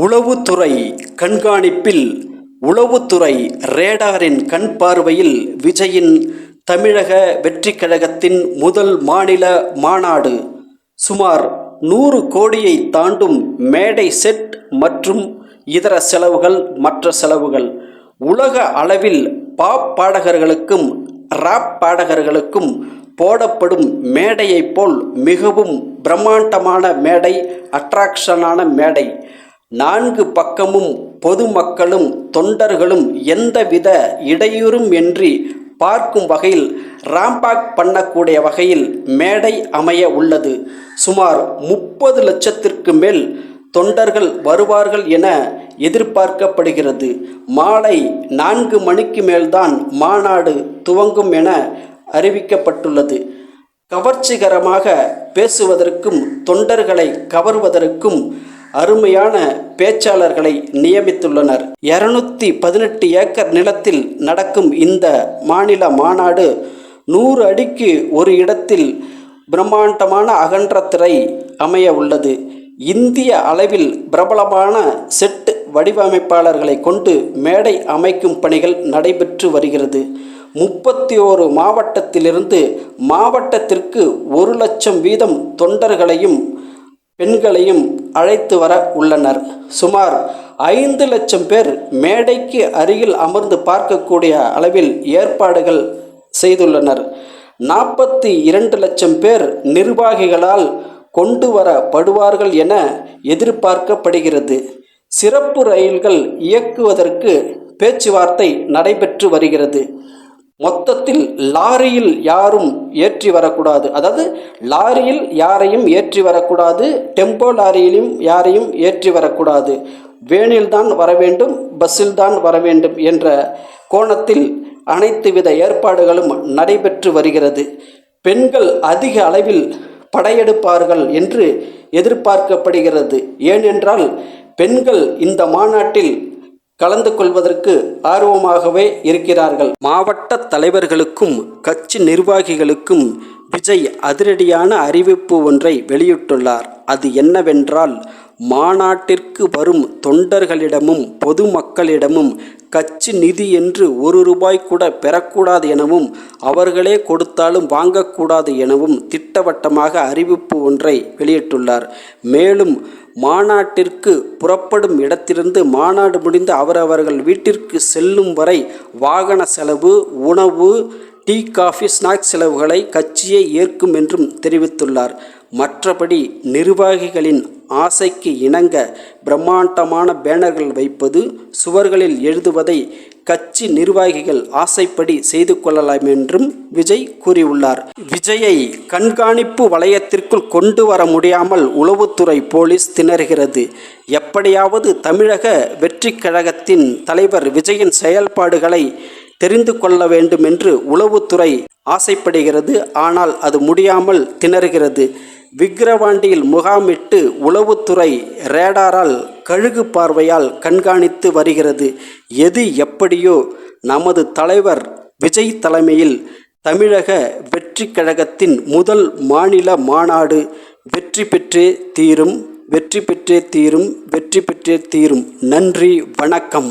உளவுத்துறை கண்காணிப்பில் உளவுத்துறை ரேடாரின் கண் பார்வையில் விஜயின் தமிழக வெற்றி கழகத்தின் முதல் மாநில மாநாடு. சுமார் நூறு கோடியை தாண்டும் மேடை செட் மற்றும் இதர செலவுகள் மற்ற செலவுகள். உலக அளவில் பாப் பாடகர்களுக்கும் ராப் பாடகர்களுக்கும் போடப்படும் மேடையைப் போல் மிகவும் பிரம்மாண்டமான மேடை அட்ராக்ஷனான மேடை. நான்கு பக்கமும் பொதுமக்களும் தொண்டர்களும் எந்தவித இடையூறும் இன்றி பார்க்கும் வகையில் ராம்பாக் பண்ணக்கூடிய வகையில் மேடை அமைய உள்ளது. சுமார் முப்பது லட்சத்திற்கு மேல் தொண்டர்கள் வருவார்கள் என எதிர்பார்க்கப்படுகிறது. மாலை நான்கு மணிக்கு மேல்தான் மாநாடு துவங்கும் என அறிவிக்கப்பட்டுள்ளது. கவர்ச்சிகரமாக பேசுவதற்கும் தொண்டர்களை கவர்வதற்கும் அருமையான பேச்சாளர்களை நியமித்துள்ளனர். இருநூத்தி பதினெட்டு ஏக்கர் நிலத்தில் நடக்கும் இந்த மாநில மாநாடு நூறு அடிக்கு ஒரு இடத்தில் பிரம்மாண்டமான அகன்ற திரை அமைய உள்ளது. இந்திய அளவில் பிரபலமான செட் வடிவமைப்பாளர்களை கொண்டு மேடை அமைக்கும் பணிகள் நடைபெற்று வருகிறது. முப்பத்தி ஓரு மாவட்டத்திலிருந்து மாவட்டத்திற்கு ஒரு லட்சம் வீதம் தொண்டர்களையும் பெண்களையும் அழைத்து வர உள்ளனர். சுமார் ஐந்து லட்சம் பேர் மேடைக்கு அருகில் அமர்ந்து பார்க்கக்கூடிய அளவில் ஏற்பாடுகள் செய்துள்ளனர். நாற்பத்தி இரண்டு லட்சம் பேர் நிர்வாகிகளால் கொண்டு வரப்படுவார்கள் என எதிர்பார்க்கப்படுகிறது. சிறப்பு ரயில்கள் இயக்குவதற்கு பேச்சுவார்த்தை நடைபெற்று வருகிறது. மொத்தத்தில் லாரியில் யாரும் ஏற்றி வரக்கூடாது. அதாவது லாரியில் யாரையும் ஏற்றி வரக்கூடாது டெம்போ லாரியிலும் யாரையும் ஏற்றி வரக்கூடாது. வேனில் தான் வர வேண்டும் பஸ்ஸில் தான் வர வேண்டும் என்ற கோணத்தில் அனைத்து வித ஏற்பாடுகளும் நடைபெற்று வருகிறது. பெண்கள் அதிக அளவில் படையெடுப்பார்கள் என்று எதிர்பார்க்கப்படுகிறது. ஏனென்றால் பெண்கள் இந்த மாநாட்டில் கலந்து கொள்வதற்கு ஆர்வமாகவே இருக்கிறார்கள். மாவட்ட தலைவர்களுக்கும் கட்சி நிர்வாகிகளுக்கும் விஜய் அதிரடியான அறிவிப்பு ஒன்றை வெளியிட்டுள்ளார். அது என்னவென்றால் மாநாட்டிற்கு வரும் தொண்டர்களிடமும் பொதுமக்களிடமும் கட்சி நிதி என்று ஒரு ரூபாய் கூட பெறக்கூடாது எனவும் அவர்களே கொடுத்தாலும் வாங்கக்கூடாது எனவும் திட்டவட்டமாக அறிவிப்பு ஒன்றை வெளியிட்டுள்ளார். மேலும் மாநாட்டிற்கு புறப்படும் இடத்திலிருந்து மாநாடு முடிந்து அவரவர்கள் வீட்டிற்கு செல்லும் வரை வாகன செலவு உணவு டீ காஃபி ஸ்நாக்ஸ் செலவுகளை கட்சியே ஏற்கும் என்றும் தெரிவித்துள்ளார். மற்றபடி நிர்வாகிகளின் ஆசைக்கு இணங்க பிரம்மாண்டமான பேனர்கள் வைப்பது சுவர்களில் எழுதுவதை கட்சி நிர்வாகிகள் ஆசைப்படி செய்து கொள்ளலாம் என்றும் விஜய் கூறியுள்ளார். விஜயை கண்காணிப்பு வளையத்திற்குள் கொண்டு வர முடியாமல் உளவுத்துறை போலீஸ் திணறுகிறது. எப்படியாவது தமிழக வெற்றி கழகத்தின் தலைவர் விஜயின் செயல்பாடுகளை தெரிந்து கொள்ள வேண்டும் என்று உளவுத்துறை ஆசைப்படுகிறது. ஆனால் அது முடியாமல் திணறுகிறது. விக்கிரவாண்டியில் முகாமிட்டு உளவுத்துறை ரேடாரால் கழுகு பார்வையால் கண்காணித்து வருகிறது. எது எப்படியோ நமது தலைவர் விஜய் தலைமையில் தமிழக வெற்றி கழகத்தின் முதல் மாநில மாநாடு வெற்றி பெற்றே தீரும் வெற்றி பெற்றே தீரும் வெற்றி பெற்றே தீரும். நன்றி வணக்கம்.